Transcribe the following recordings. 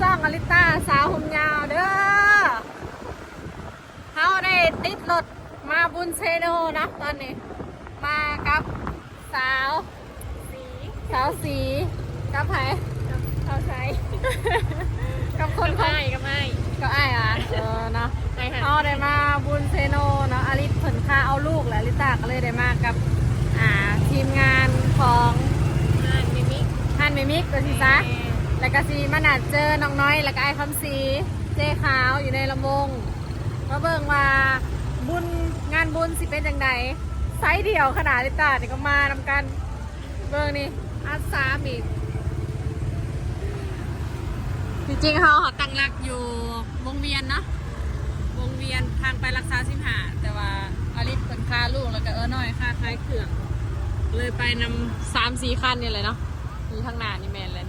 ซ่องอลิต้าสาวผมยาวเด้อเฮาได้ติดรถมาบุญเซโนนะตอนนี้ มากับสาว สีสาวสีกับไผเขาใช้กับคนก็ของไม่ก็ไม่ก็อ้ายอะเออเนาะใช่ค่ะเอาได้มาบุญเซโนเนาะอลิสเพิ่นค่าเอาลูกแหละอลิต้าก็เลยได้มากับอ่าทีมงานของงานมิมิกฮันเมมิกตัวที่ซะ แล้วก็ซีมานัดเจอน้องน้อยแล้วก็ไอ้คำซีเจ้ขาวอยู่ในลำวงมาเบิ่งว่าบุญงานบุญสิเป็นจังไดไซส์เดียวขนาดลิต้านี่ก็มานำกันเบิ่งนี่อาสามอีกจริงๆเขาเขาตั้งหลักอยู่วงเวียนเนาะวงเวียนทางไปรักษาสิมหาแต่ว่าอลิสเป็นค่าลูกแล้วก็เออน้อยค่าคล้ายเครื่อง เลยไปนำสามสี่คันนี่เลยเนาะมีทางหน้านี่แมนเลย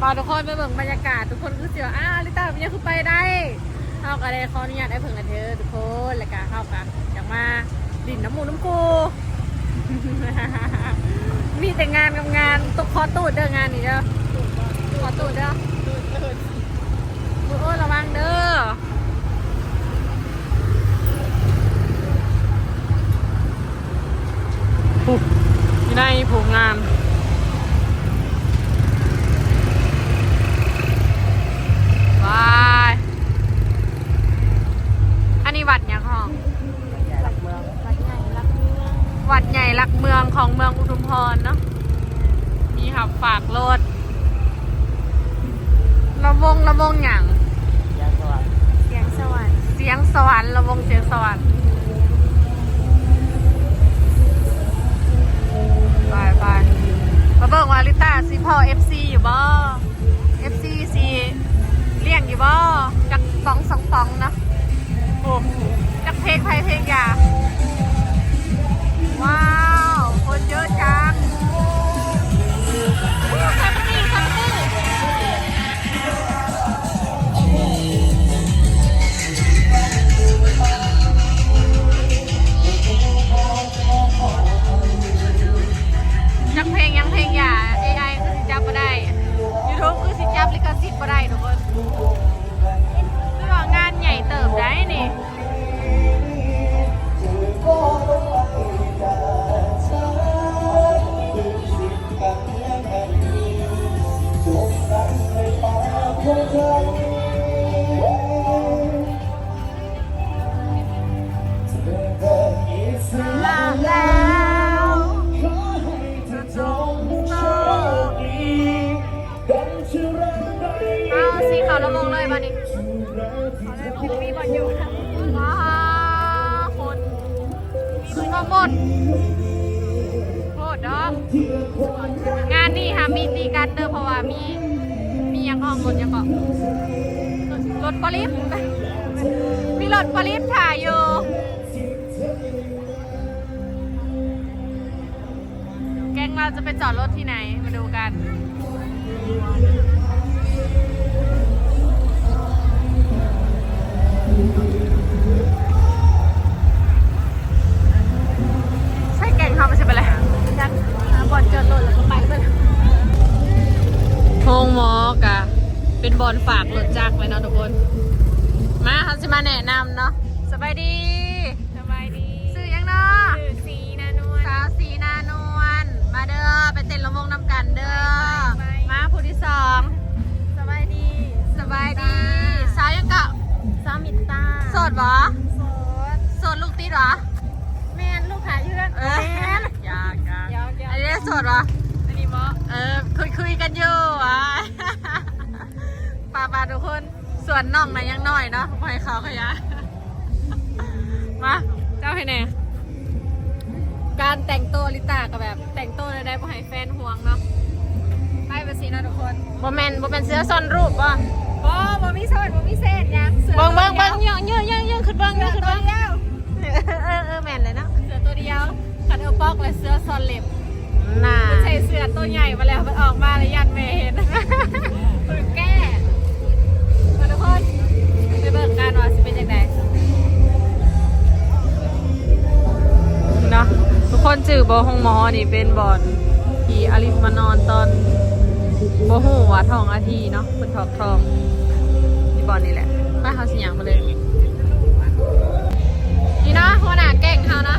พอทุกคนไปเบิ่งบรรยากาศทุกคนคือเสียวอ้าวลิต้าเป็นยังคือไปได้เข้าก็ได้ขออนุญาตได้เพิ่งกันเธอทุกคนแล้วก็เข้ากันอยากมาดินน้ำมูน้ำกูมีแต่งานกับงานตุกคอตูดเด้องานนี่เด้อขอตูดเด้อมือโอ้ระวังเด้อในผูงาน มีมาหมดโคตรดอกงานนี้ค่ะมีตีกันเด้อเพราะว่ามีมียังห้องรถยังเกาะรถปลิฟมีรถปลิฟถ่ายอยู่แก๊งเราจะไปจอดรถที่ไหนมาดูกัน ใช่แก๊งเขาไม่ใช่ไปเลยยักบอลจอดรถแล้วก็ไปไปโฮงมอกะ เป็นบอลฝากรถจักรเลยเนาะทุกคน มาเขาจะมาแนะนำเนาะสบายดี สบายดีซื้อยังเนาะชื่อสีนานวลสาวสีนานวลมาเด้อไปเต้นละมงน้ำกันเด้อไปไปมาผู้ที่สองสบายดี สบายดีสาวยังเกาะซามิตาโสดบ่โสดโสดลูกติดเหรอแมนลูกหาเพื่อนเอออยากอยากยาวยาอันนี้โสดเหรออันนี้บอเออคุยคุยกันอยู่อะ ป่าป่าทุกคน ส่วนน้องนะยังน้อยเนาะปล่อยเขาขยะมา เจ้าให้แน่การแต่งตัวลิต้าก็แบบ แต่งตัวได้ๆบ่ให้แฟนห่วงเนาะไปไปสิเนาะทุกคนบ่แมนบ่แมนเสื้อซ่อนรูปป่ะบอบอมีโซนบอมีเศษยังเสือเบิ่งเบิ่งตัวเบิ่งดียวเยอะเยอะเยอะเยอะขึ้นเบิ่งเยอะขึ้นตัวเบิ่งเดียวเออเออเออแมนเลยเนาะเสือตัวเดียวขันเอวปอกและเสื้อซ่อนเล็บน่าใส่เสือตัวใหญ่มาแล้วมันออกมาแล้วยันเมเห็น อห้องมอนี่เป็นบ่อนที่อลิฟมานอนตอนโบหูวัดทองอาทีเนาะคุณทอกทองนี่บ่อนนี่แหละป้าเขาสิหยังมาเลยนี่เนาะหัวหน้าเก่งเขานะ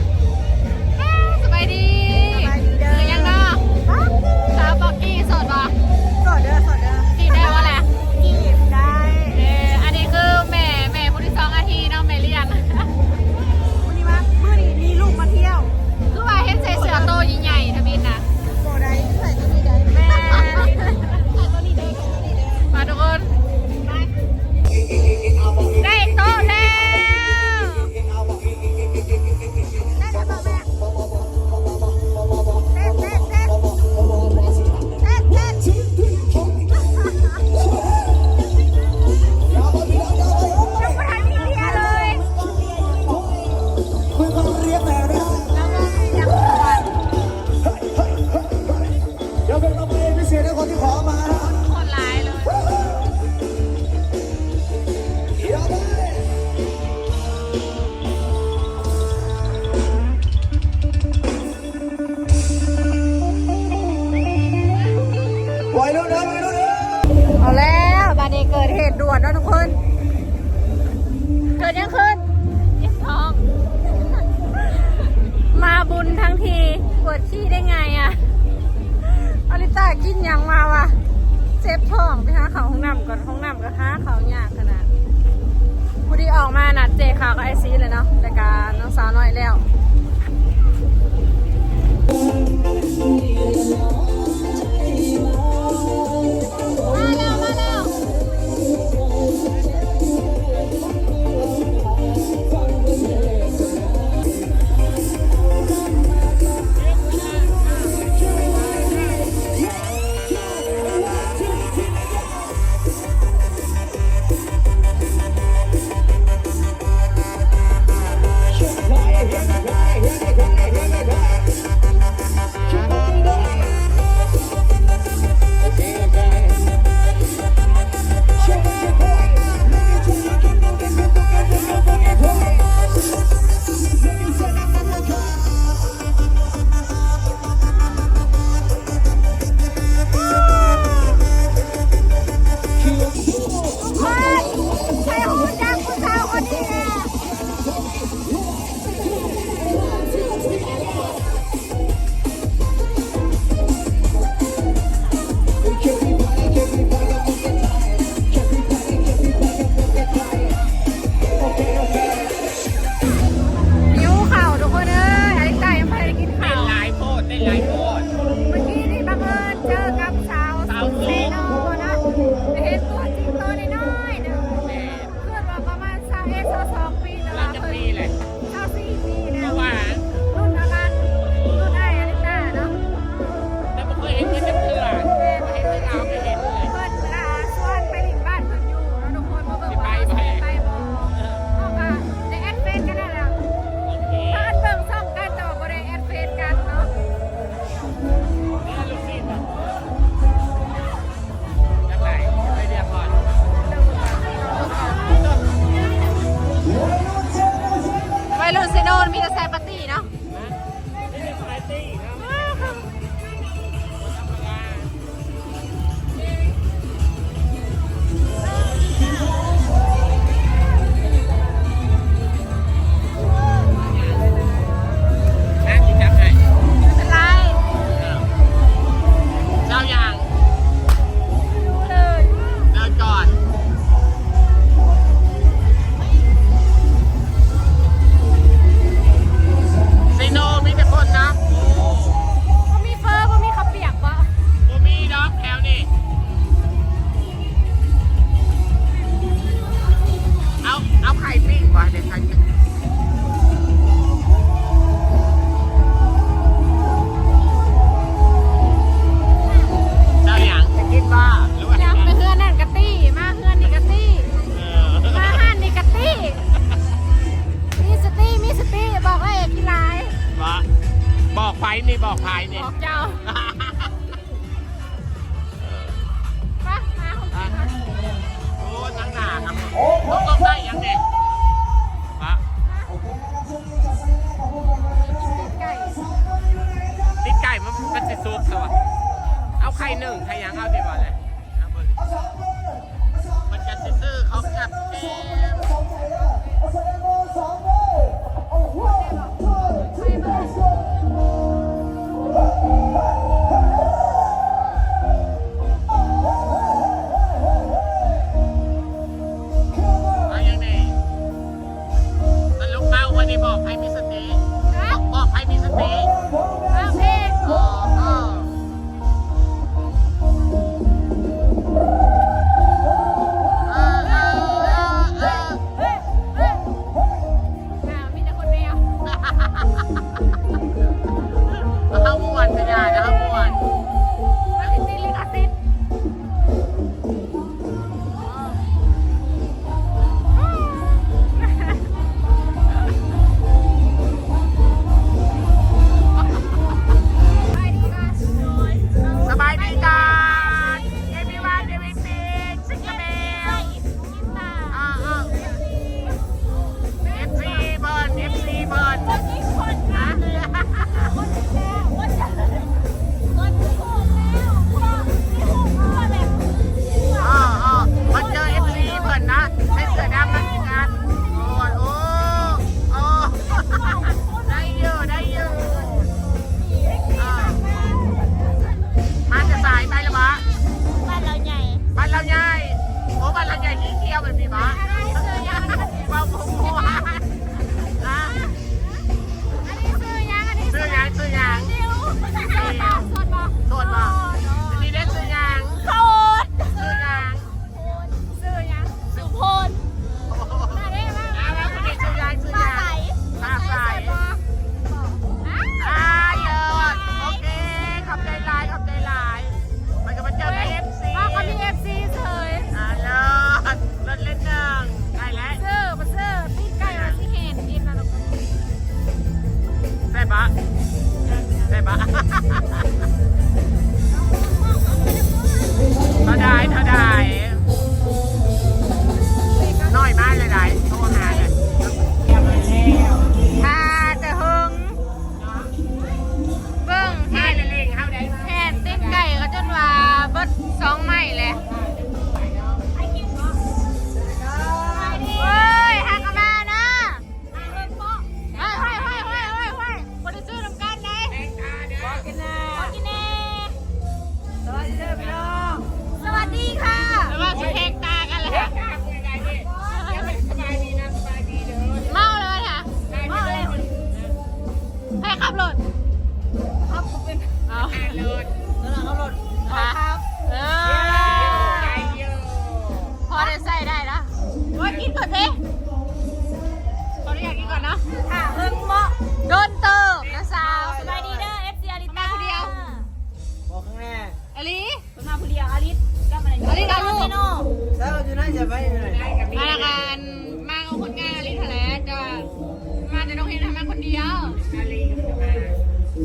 ตากินยังมาวะเจ็บท้องไปหาเขาห้องน้ำก่อนห้องน้ำก็หาเขายากขนาดผู้ที่ออกมานัดเจข่าวก็ไอซีเลยเนาะแต่การน้องสาวน้อยแล้ว บค์นี่บอกพายนี่บอกเจ้าตั้งหนาครับต้องได้ยังเนี่ยติดไก่มันมันจะซุกสวะเอาไข่หนึ่งไข่ยังเอาดีกว่าเลยมันจะซื้อเขากับเกม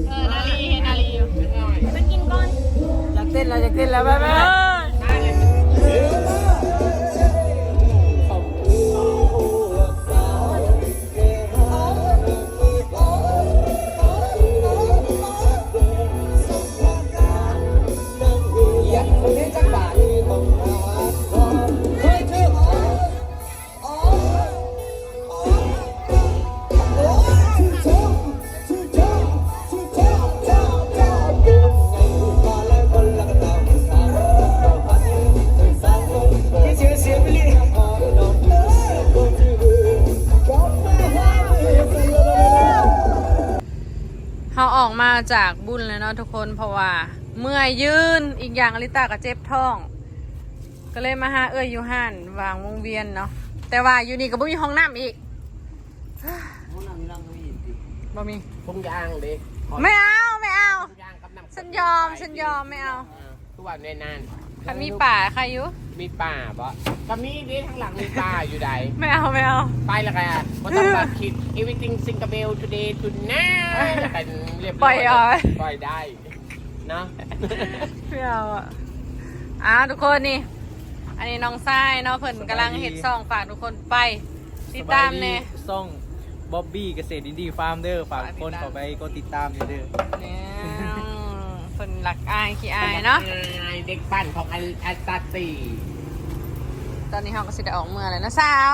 เออนาลีเห็นนาลีอยู่ มันกินก้อนอยากเต้นแล้วอยากเต้นแล้วไปไป จากบุญเลยเนาะทุกคนเพราะว่า เมื่อยยืนอีกอย่างอลิตากับเจ็บท้อง ก็เลยมาหาเอ้ยยูหันวางวงเวียนเนาะแต่ว่าอยู่นี่ก็บ่มีห้องน้ำอีกห้องน้ำนี่เราก็มีอีบ่มีพงยางเลยไม่เอาไม่เอา ฉันยอมฉันยอมไม่เอา ทุกวันเว้นนาน ถ้ามีป่าใครอยู่มีป่าบ่ก็มีดิทางหลังมีป่าอยู่ใดไม่เอาไม่เอาไปละกันบ่ต้องมาคิด everything single today tonight ละกันเรียบร้อยปล่อยอาปได้เนาะไม่เอาอะอะทุกคนนี่ อันนี้น้องทรายเนาะเพิ่นกำลังเห็ดซองฝากทุกคนไปติดตามเนี่ยซองบ๊อบบี้เกษตรดีๆฟาร์มเด้อฝากคนต่อไปก็ติดตามเด้อเน่ คนหลักอายขี้อายเนาะ เด็กปั้นของอัลอัลตาตีตอนนี้เราก็สิได้ออกเมื่อแล้วนะสาว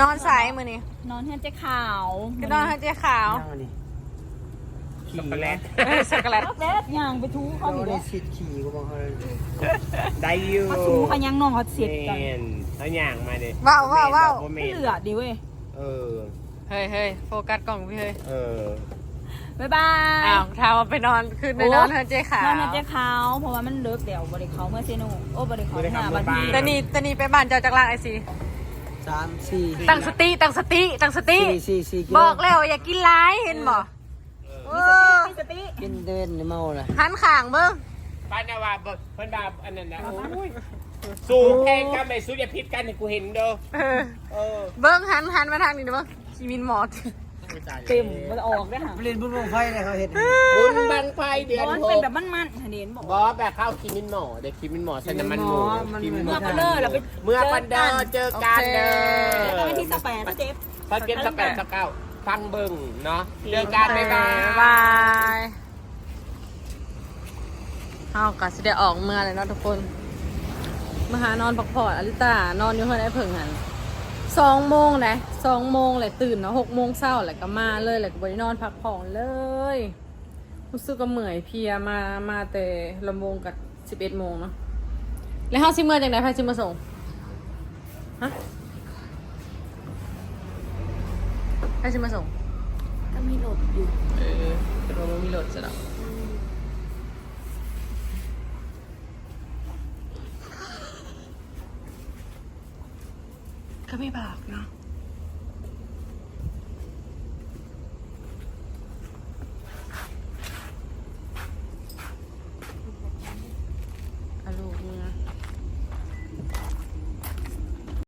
นอนใสมือนี่นอนเฮือนเจ๊ขาวก็นอนให้เจ๊ขาวนั่งอันนี้ช็อกโกแลตเออช็อกโกแลตเด็ดย่างไปทูเขาเขาอยู่ได้เด้สิทธิ์ขี่ก็บอกเขาเลยได้อยู่เขาทูเขายังนอนเขาเสียดกันเมนเขาย่างมาดิว้าวว้าวว้าวเมไม่นเหลือดิเว้ยเออ เฮ้ยเฮ้ยโฟกัสกล่องพี่เฮ้ย เออ บ๊ายบายอ้าวทาว่าไปนอนคืนไปนอนเฮือนเจ๊ขาว นอนเฮือนเจ๊ขาวเพราะว่ามันเลิกเดี๋ยวบริเขาเมื่อเซโนโอ้บริเขาหน้าบันทีแต่นี่แต่นี่ไปบ้านเจ้าจักรลางไอซีสามสี่ตั้งสติตั้งสติตั้งสติสี่สี่สี่กิโลบอกแล้วอย่ากินร้ายเห็นบ่เออมีสติกินเดินในเมาเลยหันข้างเบิ่งป้านาวาเพิ่นดาอันนั้นนะโอ้ยสูงแพงกันไปสู้อย่าพิษกันให้กูเห็นเด้อเออเออเบิ้งหันหันมาทางนี้เด้อเบิ้งชีมินหมอด เต็มมันออกได้ค่ะเล่นบุญวงไฟเลยเขาเห็นบุญบังไฟเดือนมันหเป็นกแบบมันๆเห็นบอกบอแบบข้าวคิมินหมอเด็กคิมินหมอใส่น้ำมันหมูคิมินหมเมื่ออกันเด้อเราไปเมื่อปันเดอร์เจอกันเด้แล้วอก็ไปที่สแปนเจ็บพอเก็บสแปดสเก้าฟังเบิ่งเนาะเจอกันบ๊ายบายบายเฮาก็สิได้ออกเมื่อเลยเนาะทุกคนมาหานอนพักผ่อนอลิตานอนอยู่เฮือนไอ้เพิ่งหัน สองโมงเลยสองโมงเลยตื่นเนาะหกโมงเช้าแหละก็มาเลยแหละก็บ่ได้นอนพักผ่อนเลยรู้สึกก็เหมื่อยเพลียมามาแต่ลำวงกับสิบเอ็ดโมงเนาะแล้วเฮาสิเมื่อจังไดใครสิมาส่งฮะใครสิมาส่งก็มีหลบอยู่เออเป็นว่ามีรถจะแล้ว ก็ไม่บอกเนาะ